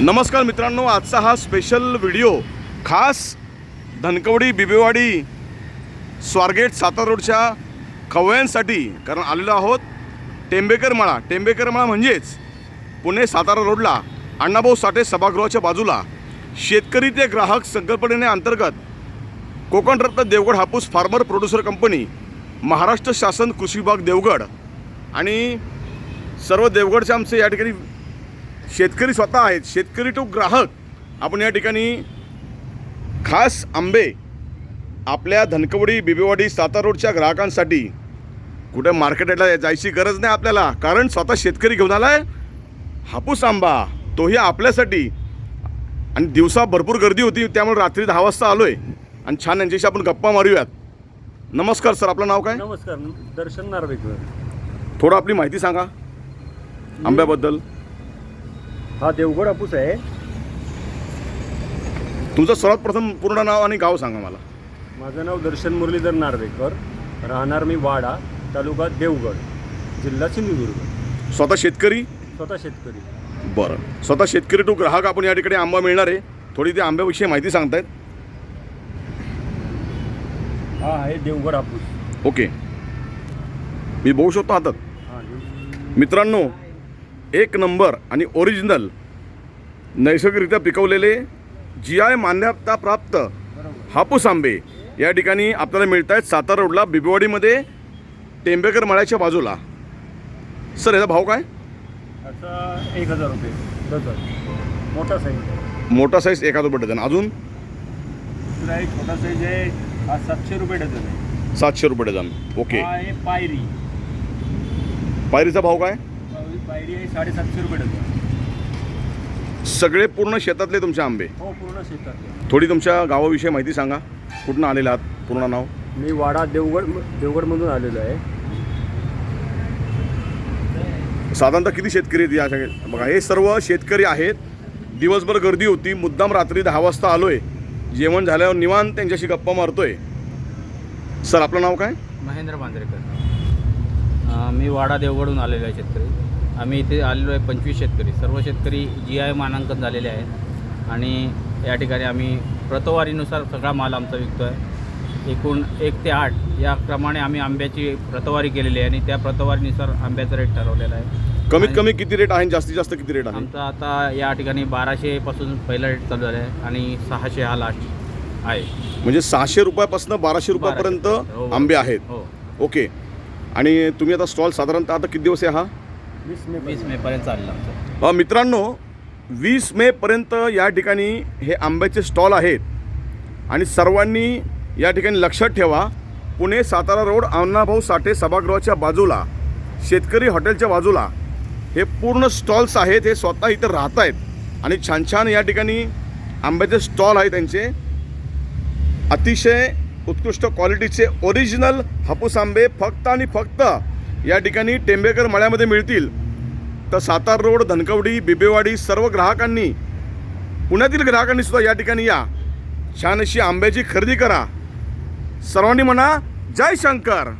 नमस्कार मित्रांनो आजचा हा स्पेशल व्हिडिओ खास धनकवडी बिबेवाडी स्वारगेट सातारा रोडच्या खवयांसाठी कारण आलेलो आहोत टेंबेकर मळा. टेंबेकर मळा म्हणजेच पुणे सातारा रोडला अण्णाभाऊ साठे सभागृहाच्या बाजूला. शेतकरी ते ग्राहक संकल्पनेने अंतर्गत Kokanratna Devgad Hapus farmer producer company Maharashtra शासन कृषी विभाग देवगड आणि सर्व देवगडचे आमचे या ठिकाणी शेतकरी स्वतः आहेत शेतकरी टू ग्राहक. आपण या ठिकाणी खास आंबे आपल्या धनकवडी बिबेवाडी सातारा रोडच्या ग्राहकांसाठी कुठे मार्केटला जायची गरज नाही आपल्याला. कारण स्वतः शेतकरी घेऊन आलाय हापूस आंबा तोही आपल्यासाठी. आणि दिवसा भरपूर गर्दी होती त्यामुळे रात्री दहा वाजता आलोय. आणि छान यांच्याशी आपण गप्पा मारूयात. नमस्कार सर आपलं नाव काय? नमस्कार दर्शन नार्वेकर. थोडं आपली माहिती सांगा आंब्याबद्दल. हा देवगड हापूस आहे. तुमचं सर्वात प्रथम पूर्ण नाव आणि गाव सांगा मला. माझं नाव दर्शन मुरलीधर नार्वेकर. राहणार मी वाडा तालुका देवगड जिल्हा सिंधुदुर्ग. स्वतः शेतकरी? स्वतः शेतकरी. बरं. स्वतः शेतकरी टू ग्राहक आपण या ठिकाणी आंबा मिळणार आहे. थोडी ते आंब्याविषयी माहिती सांगतायत. हा आहे देवगड हापूस. ओके. मी बघू शकतो हातात. हा मित्रांनो एक नंबर आणि ओरिजिनल नैसर्गिकरित्या पिकवलेले जी आय मान्यता प्राप्त हापूस आंबे. या ठिकाणी आपल्याला मिळत आहेत सातारा रोडला बिबेवाडीमध्ये टेंबेकर मळ्याच्या बाजूला. सर याचा भाव काय? एक हजार रुपये. मोठा साईज मोठा साईज एक हजार रुपये डझन. अजून? एक साईज आहे. सातशे रुपये डझन आहे. सातशे रुपये डझन. ओके. हा पायरी. पायरीचा भाव काय? साडेसातशे रुपये डझन. सगळे पूर्ण शेतातले तुमचे आंबे? हो पूर्ण शेतात थोडी तुमच्या गावाविषयी माहिती सांगा. कुठनं आलेला आहात? पूर्ण नाव? मी वाडा देवगड देवगडमधून आलेलो आहे. साधारणतः किती शेतकरी आहेत या सगळे? बघा हे सर्व शेतकरी आहेत. दिवसभर गर्दी होती. मुद्दाम रात्री दहा वाजता आलोय. जेवण झाल्यावर निवांत त्यांच्याशी गप्पा मारतोय. सर आपलं नाव काय? महेंद्र मांजरेकर अं, मी वाडा देवगडहून आलेलो आहे शेतकरी. आम्ही इथे आलेलो आहे पंचवीस शेतकरी. सर्व शेतकरी जी आय मानांकन झालेले आहेत. आणि या ठिकाणी आम्ही प्रतवारीनुसार सगळा माल आमचा विकतो आहे एकूण एक ते आठ या क्रमाने आम्ही आंब्याची प्रतवारी केलेली आहे आणि त्या प्रतवारीनुसार आंब्याचा रेट ठरवलेला आहे. कमीत कमी किती रेट आहे जास्तीत जास्त किती रेट आहे? आमचा आता या ठिकाणी बाराशेपासून पहिला रेट चालू झाला आहे आणि सहाशे हा लास्ट आहे. म्हणजे सहाशे रुपयापासून बाराशे रुपयापर्यंत हो. आंबे आहेत. हो. ओके. आणि तुम्ही आता स्टॉल साधारणतः आता किती दिवस आहे हा? वीस मे वीस मेपर्यंत चाललं आमचं. अ, मित्रांनो वीस मेपर्यंत या ठिकाणी हे आंब्याचे स्टॉल आहेत. आणि सर्वांनी या ठिकाणी लक्षात ठेवा पुणे सातारा रोड अण्णाभाऊ साठे सभागृहाच्या बाजूला शेतकरी हॉटेलच्या बाजूला हे पूर्ण स्टॉल्स आहेत हे स्वतः इथं राहत आहेत आणि छान छान या ठिकाणी आंब्याचे स्टॉल आहेत त्यांचे. अतिशय उत्कृष्ट क्वालिटीचे ओरिजिनल हापूस आंबे फक्त आणि फक्त या ठिकाणी टेंबेकर मळ्यामध्ये मिळतील. तर सातार रोड धनकवडी बिबेवाडी सर्व ग्राहकांनी पुण्यातील ग्राहकांनी सुद्धा या ठिकाणी या. छान अशी आंब्याची खरेदी करा. सर्वांनी म्हणा जय शंकर.